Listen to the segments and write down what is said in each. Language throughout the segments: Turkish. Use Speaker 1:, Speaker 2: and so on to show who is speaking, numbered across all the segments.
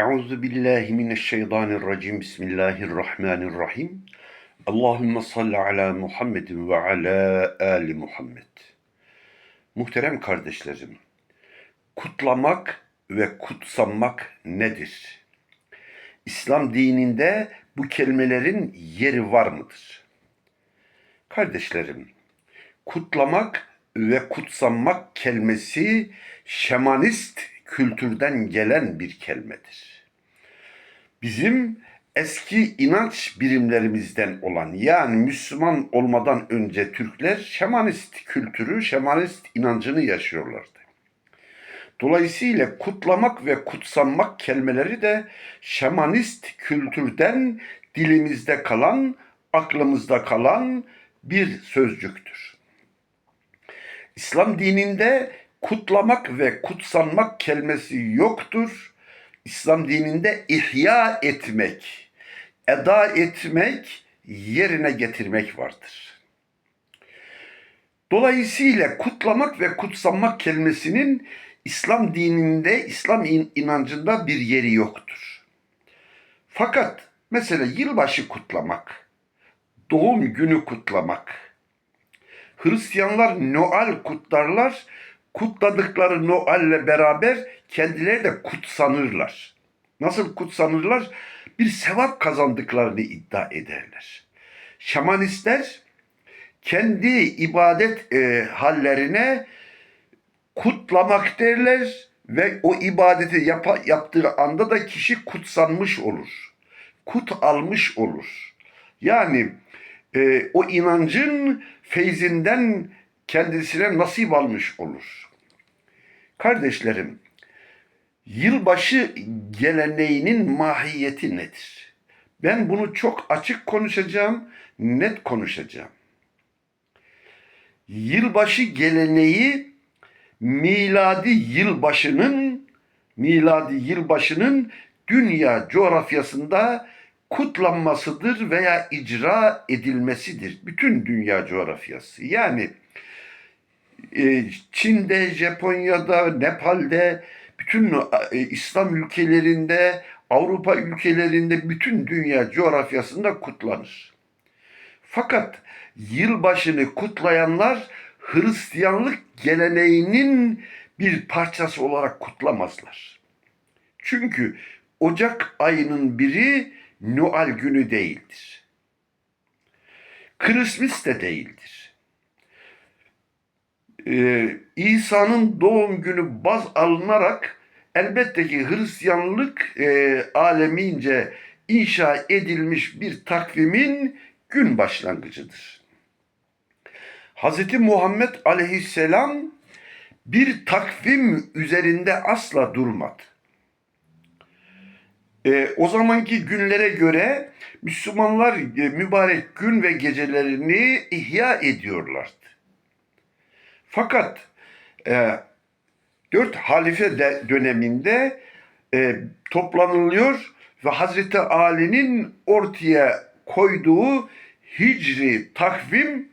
Speaker 1: Euzu billahi mineşşeytanirracim. Bismillahirrahmanirrahim. Allahümme salli ala Muhammedin ve ala ali Muhammed. Muhterem kardeşlerim, kutlamak ve kutsanmak nedir? İslam dininde bu kelimelerin yeri var mıdır? Kardeşlerim, kutlamak ve kutsanmak kelimesi şamanist kültürden gelen bir kelimedir. Bizim eski inanç birimlerimizden olan yani Müslüman olmadan önce Türkler şamanist kültürü, şamanist inancını yaşıyorlardı. Dolayısıyla kutlamak ve kutsanmak kelimeleri de şamanist kültürden dilimizde kalan, aklımızda kalan bir sözcüktür. İslam dininde kutlamak ve kutsanmak kelimesi yoktur. İslam dininde ihya etmek, eda etmek, yerine getirmek vardır. Dolayısıyla kutlamak ve kutsanmak kelimesinin İslam dininde, İslam in- inancında bir yeri yoktur. Fakat mesela yılbaşı kutlamak, doğum günü kutlamak, Hristiyanlar Noel kutlarlar, kutladıkları Noel'le beraber kendileri de kutsanırlar. Nasıl kutsanırlar? Bir sevap kazandıklarını iddia ederler. Şamanistler kendi ibadet e, hallerine kutlamak derler ve o ibadeti yapa, yaptığı anda da kişi kutsanmış olur. Kut almış olur. Yani e, o inancın feyzinden kendisine nasip almış olur. Kardeşlerim, yılbaşı geleneğinin mahiyeti nedir? Ben bunu çok açık konuşacağım, net konuşacağım. Yılbaşı geleneği miladi yılbaşının miladi yılbaşının dünya coğrafyasında kutlanmasıdır veya icra edilmesidir. Bütün dünya coğrafyası. Yani Çin'de, Japonya'da, Nepal'de, bütün e, İslam ülkelerinde, Avrupa ülkelerinde, bütün dünya coğrafyasında kutlanır. Fakat yılbaşını kutlayanlar Hristiyanlık geleneğinin bir parçası olarak kutlamazlar. Çünkü Ocak ayının biri Noel günü değildir. Christmas de değildir. Ee, İsa'nın doğum günü baz alınarak elbette ki Hristiyanlık e, alemince inşa edilmiş bir takvimin gün başlangıcıdır. Hz. Muhammed aleyhisselam bir takvim üzerinde asla durmadı. E, o zamanki günlere göre Müslümanlar e, mübarek gün ve gecelerini ihya ediyorlardı. Fakat e, dört halife de, döneminde e, toplanılıyor ve Hazreti Ali'nin ortaya koyduğu hicri takvim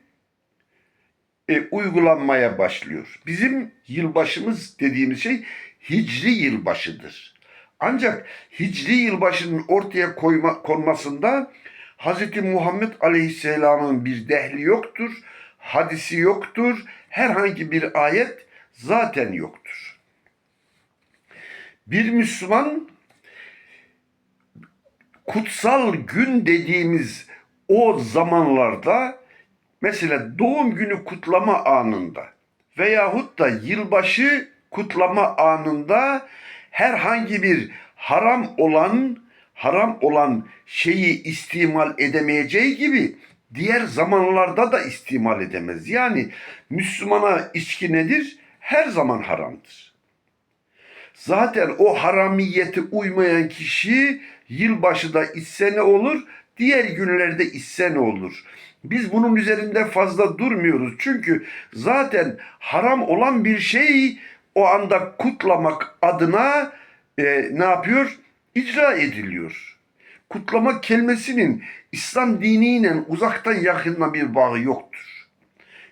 Speaker 1: e, uygulanmaya başlıyor. Bizim yılbaşımız dediğimiz şey hicri yılbaşıdır. Ancak hicri yılbaşının ortaya koyma, konmasında Hz. Muhammed Aleyhisselam'ın bir dehli yoktur, hadisi yoktur, herhangi bir ayet zaten yoktur. Bir Müslüman kutsal gün dediğimiz o zamanlarda mesela doğum günü kutlama anında veyahut da yılbaşı kutlama anında herhangi bir haram olan haram olan şeyi istimal edemeyeceği gibi diğer zamanlarda da istimal edemez. Yani Müslümana içki nedir? Her zaman haramdır. Zaten o haramiyete uymayan kişi yılbaşı da içse ne olur? Diğer günlerde içse ne olur? Biz bunun üzerinde fazla durmuyoruz. Çünkü zaten haram olan bir şey o anda kutlamak adına e, ne yapıyor? İcra ediliyor. Kutlamak kelimesinin İslam diniyle uzaktan yakından bir bağı yoktur.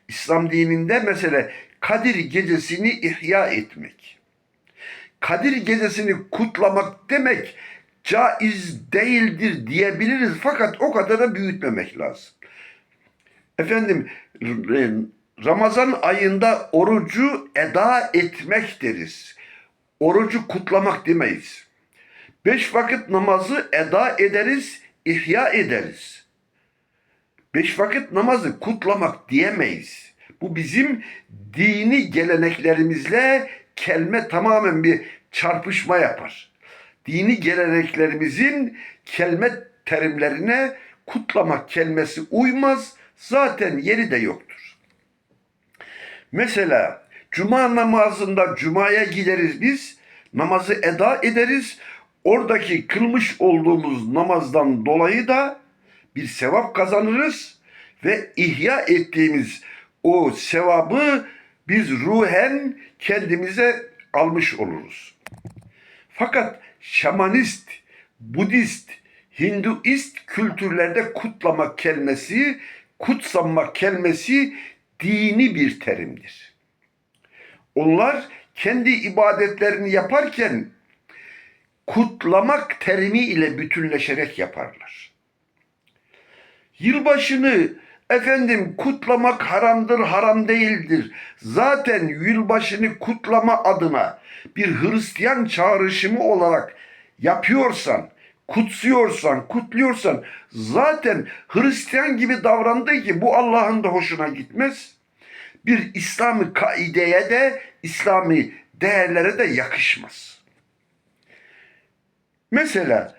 Speaker 1: İslam dininde mesela Kadir gecesini ihya etmek. Kadir gecesini kutlamak demek caiz değildir diyebiliriz fakat o kadar da büyütmemek lazım. Efendim Ramazan ayında orucu eda etmek deriz. Orucu kutlamak demeyiz. Beş vakit namazı eda ederiz, ihya ederiz. Beş vakit namazı kutlamak diyemeyiz. Bu bizim dini geleneklerimizle kelime tamamen bir çarpışma yapar. Dini geleneklerimizin kelime terimlerine kutlamak kelimesi uymaz. Zaten yeri de yoktur. Mesela cuma namazında cumaya gideriz biz. Namazı eda ederiz. Oradaki kılmış olduğumuz namazdan dolayı da bir sevap kazanırız ve ihya ettiğimiz o sevabı biz ruhen kendimize almış oluruz. Fakat şamanist, Budist, Hinduist kültürlerde kutlamak kelimesi, kutsanmak kelimesi dini bir terimdir. Onlar kendi ibadetlerini yaparken kutlamak terimi ile bütünleşerek yaparlar. Yılbaşını efendim kutlamak haramdır, haram değildir. Zaten yılbaşını kutlama adına bir Hristiyan çağrışımı olarak yapıyorsan, kutsuyorsan, kutluyorsan zaten Hristiyan gibi davrandığı ki bu Allah'ın da hoşuna gitmez. Bir İslami kaideye de, İslami değerlere de yakışmaz. Mesela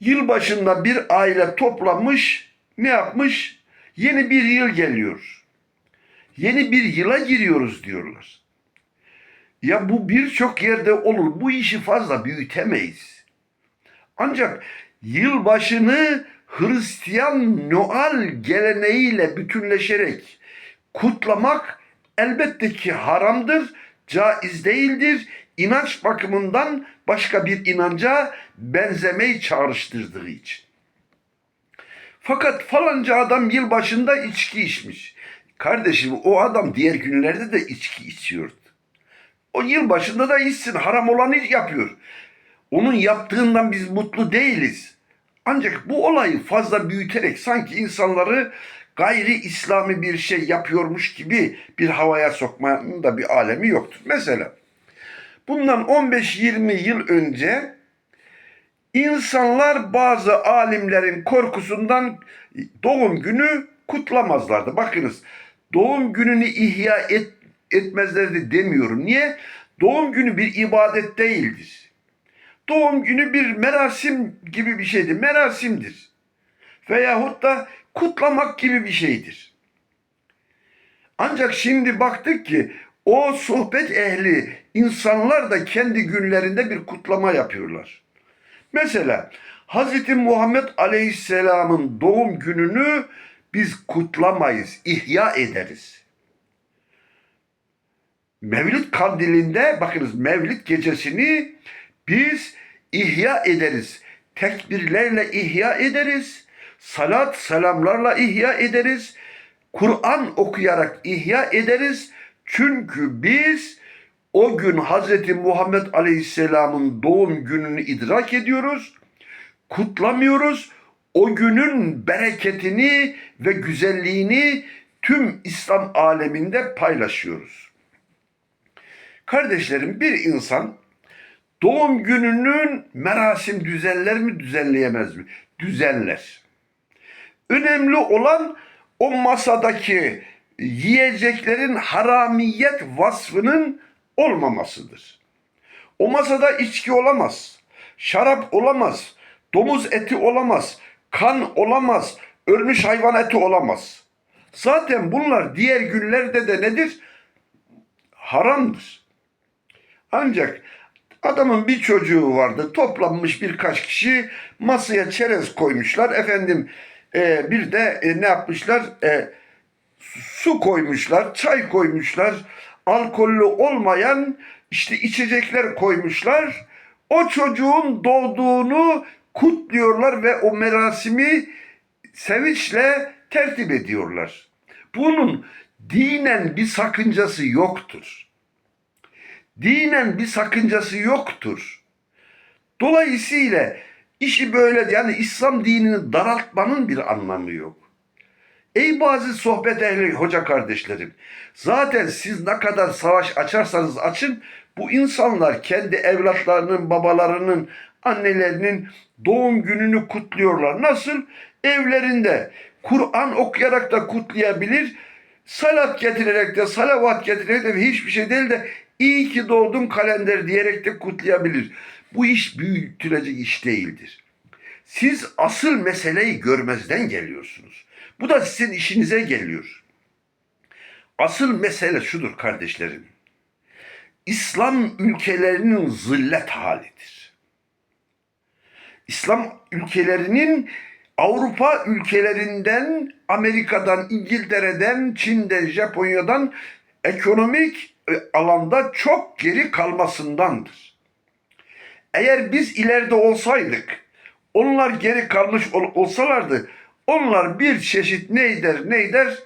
Speaker 1: yılbaşında bir aile toplanmış, ne yapmış? Yeni bir yıl geliyor. Yeni bir yıla giriyoruz diyorlar. Ya bu birçok yerde olur. Bu işi fazla büyütemeyiz. Ancak yılbaşını Hristiyan Noel geleneğiyle bütünleşerek kutlamak elbette ki haramdır, caiz değildir. İnanç bakımından başka bir inanca benzemeyi çağrıştırdığı için. Fakat falanca adam yılbaşında içki içmiş. Kardeşim o adam diğer günlerde de içki içiyordu. O yılbaşında da içsin haram olanı yapıyor. Onun yaptığından biz mutlu değiliz. Ancak bu olayı fazla büyüterek sanki insanları gayri İslami bir şey yapıyormuş gibi bir havaya sokmanın da bir alemi yoktur. Mesela bundan 15-20 yıl önce insanlar bazı alimlerin korkusundan doğum günü kutlamazlardı. Bakınız doğum gününü ihya et, etmezlerdi demiyorum. Niye? Doğum günü bir ibadet değildir. Doğum günü bir merasim gibi bir şeydir. Merasimdir. Veyahut da kutlamak gibi bir şeydir. Ancak şimdi baktık ki o sohbet ehli insanlar da kendi günlerinde bir kutlama yapıyorlar. Mesela Hz. Muhammed Aleyhisselam'ın doğum gününü biz kutlamayız, ihya ederiz. Mevlid kandilinde bakınız Mevlid gecesini biz ihya ederiz. Tekbirlerle ihya ederiz. Salat selamlarla ihya ederiz. Kur'an okuyarak ihya ederiz. Çünkü biz o gün Hz. Muhammed Aleyhisselam'ın doğum gününü idrak ediyoruz. Kutlamıyoruz. O günün bereketini ve güzelliğini tüm İslam aleminde paylaşıyoruz. Kardeşlerim bir insan doğum gününün merasim düzenler mi düzenleyemez mi? Düzenler. Önemli olan o masadaki yiyeceklerin haramiyet vasfının olmamasıdır. O masada içki olamaz, şarap olamaz, domuz eti olamaz, kan olamaz, ölmüş hayvan eti olamaz. Zaten bunlar diğer günlerde de nedir? Haramdır. Ancak adamın bir çocuğu vardı. Toplanmış birkaç kişi masaya çerez koymuşlar. Efendim e, bir de e, ne yapmışlar? E, su koymuşlar, çay koymuşlar. Alkollü olmayan işte içecekler koymuşlar. O çocuğun doğduğunu kutluyorlar ve o merasimi sevinçle tertip ediyorlar. Bunun dinen bir sakıncası yoktur Dinen bir sakıncası yoktur. Dolayısıyla işi böyle yani İslam dinini daraltmanın bir anlamı yok. Ey bazı sohbet ehli hoca kardeşlerim, zaten siz ne kadar savaş açarsanız açın, bu insanlar kendi evlatlarının, babalarının, annelerinin doğum gününü kutluyorlar. Nasıl? Evlerinde Kur'an okuyarak da kutlayabilir, salat getirerek de, salavat getirerek de hiçbir şey değil de iyi ki doğdun kalender diyerek de kutlayabilir. Bu iş büyütülecek iş değildir. Siz asıl meseleyi görmezden geliyorsunuz. Bu da sizin işinize geliyor. Asıl mesele şudur kardeşlerim. İslam ülkelerinin zillet halidir. İslam ülkelerinin Avrupa ülkelerinden, Amerika'dan, İngiltere'den, Çin'den, Japonya'dan ekonomik e, alanda çok geri kalmasındandır. Eğer biz ileride olsaydık, onlar geri kalmış ol- olsalardı, onlar bir çeşit neyder neyder,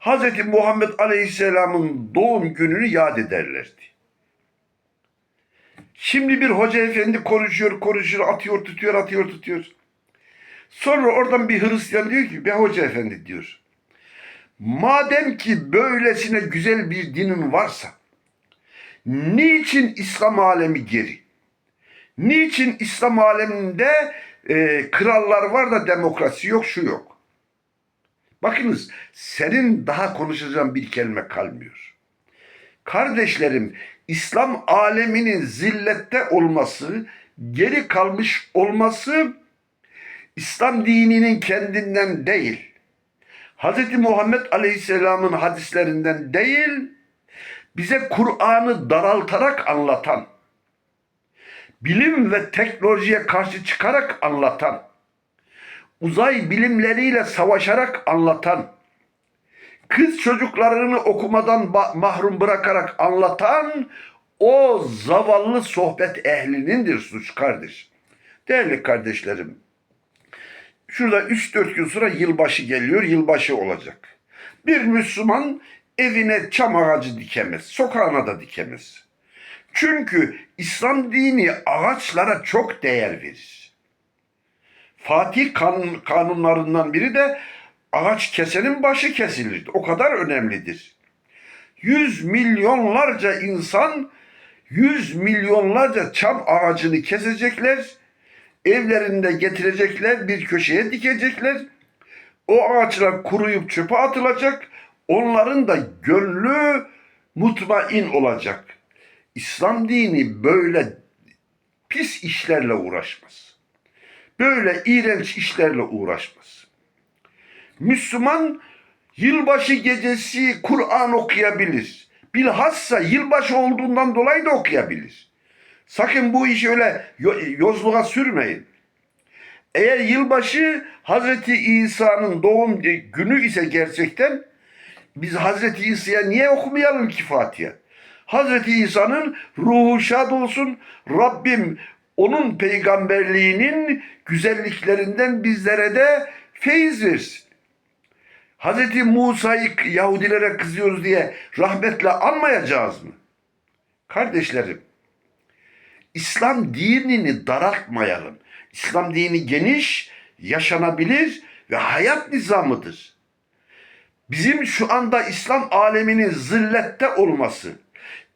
Speaker 1: Hz. Muhammed Aleyhisselam'ın doğum gününü yad ederlerdi. Şimdi bir hoca efendi konuşuyor, konuşuyor, atıyor, tutuyor, atıyor, tutuyor. Sonra oradan bir Hristiyan diyor ki, be hoca efendi diyor. Madem ki böylesine güzel bir dinin varsa, niçin İslam alemi geri? Niçin İslam aleminde e, krallar var da demokrasi yok, şu yok? Bakınız, senin daha konuşacağın bir kelime kalmıyor. Kardeşlerim, İslam aleminin zillette olması, geri kalmış olması İslam dininin kendinden değil, Hz. Muhammed Aleyhisselam'ın hadislerinden değil, bize Kur'an'ı daraltarak anlatan, bilim ve teknolojiye karşı çıkarak anlatan, uzay bilimleriyle savaşarak anlatan, kız çocuklarını okumadan mahrum bırakarak anlatan o zavallı sohbet ehlinindir suç kardeş. Değerli kardeşlerim, şurada 3-4 gün sonra yılbaşı geliyor, yılbaşı olacak. Bir Müslüman evine çam ağacı dikemez, sokağına da dikemez. Çünkü İslam dini ağaçlara çok değer verir. Fatih kan, kanunlarından biri de ağaç kesenin başı kesilir. O kadar önemlidir. Yüz milyonlarca insan yüz milyonlarca çam ağacını kesecekler, evlerinde getirecekler, bir köşeye dikecekler. O ağaçlar kuruyup çöpe atılacak, onların da gönlü mutmain olacak. İslam dini böyle pis işlerle uğraşmaz. Böyle iğrenç işlerle uğraşmaz. Müslüman yılbaşı gecesi Kur'an okuyabilir. Bilhassa yılbaşı olduğundan dolayı da okuyabilir. Sakın bu işi öyle yo- yozluğa sürmeyin. Eğer yılbaşı Hazreti İsa'nın doğum günü ise gerçekten biz Hazreti İsa'ya niye okumayalım ki Fatiha? Hazreti İsa'nın ruhu şad olsun. Rabbim onun peygamberliğinin güzelliklerinden bizlere de feyiz versin. Hazreti Musa'yı Yahudilere kızıyoruz diye rahmetle anmayacağız mı? Kardeşlerim, İslam dinini daraltmayalım. İslam dini geniş, yaşanabilir ve hayat nizamıdır. Bizim şu anda İslam aleminin zillette olması,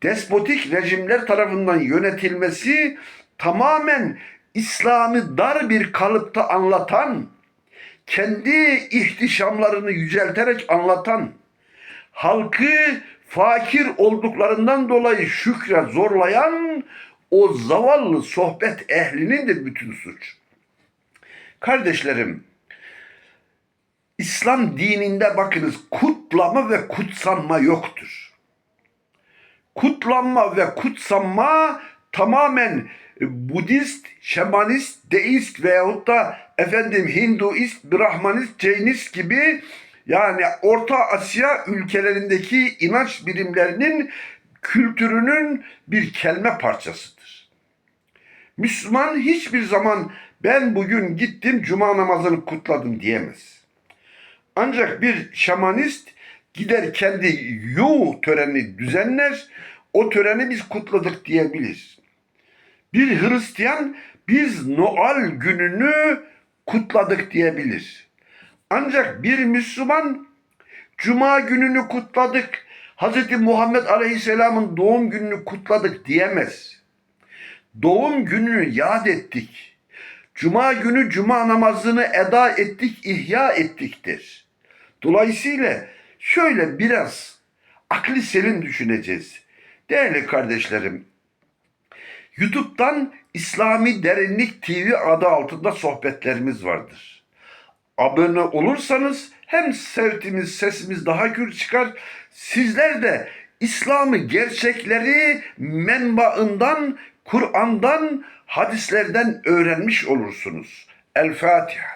Speaker 1: despotik rejimler tarafından yönetilmesi tamamen İslam'ı dar bir kalıpta anlatan, kendi ihtişamlarını yücelterek anlatan, halkı fakir olduklarından dolayı şükre zorlayan o zavallı sohbet ehlinin de bütün suç. Kardeşlerim, İslam dininde bakınız kutlama ve kutsanma yoktur. Kutlanma ve kutsanma tamamen Budist, Şamanist, Deist veyahut da efendim Hinduist, Brahmanist, Ceynist gibi yani Orta Asya ülkelerindeki inanç birimlerinin kültürünün bir kelme parçasıdır. Müslüman hiçbir zaman ben bugün gittim cuma namazını kutladım diyemez. Ancak bir şamanist gider kendi yu törenini düzenler. o töreni biz kutladık diyebiliriz. Bir Hristiyan biz Noel gününü kutladık diyebilir. Ancak bir Müslüman Cuma gününü kutladık, Hz. Muhammed Aleyhisselam'ın doğum gününü kutladık diyemez. Doğum gününü yad ettik. Cuma günü cuma namazını eda ettik, ihya ettiktir. Dolayısıyla şöyle biraz akli selim düşüneceğiz. Değerli kardeşlerim, YouTube'dan İslami Derinlik TV adı altında sohbetlerimiz vardır. Abone olursanız hem sevdiğimiz sesimiz daha gür çıkar. Sizler de İslam'ı gerçekleri menbaından, Kur'an'dan, hadislerden öğrenmiş olursunuz. El Fatiha.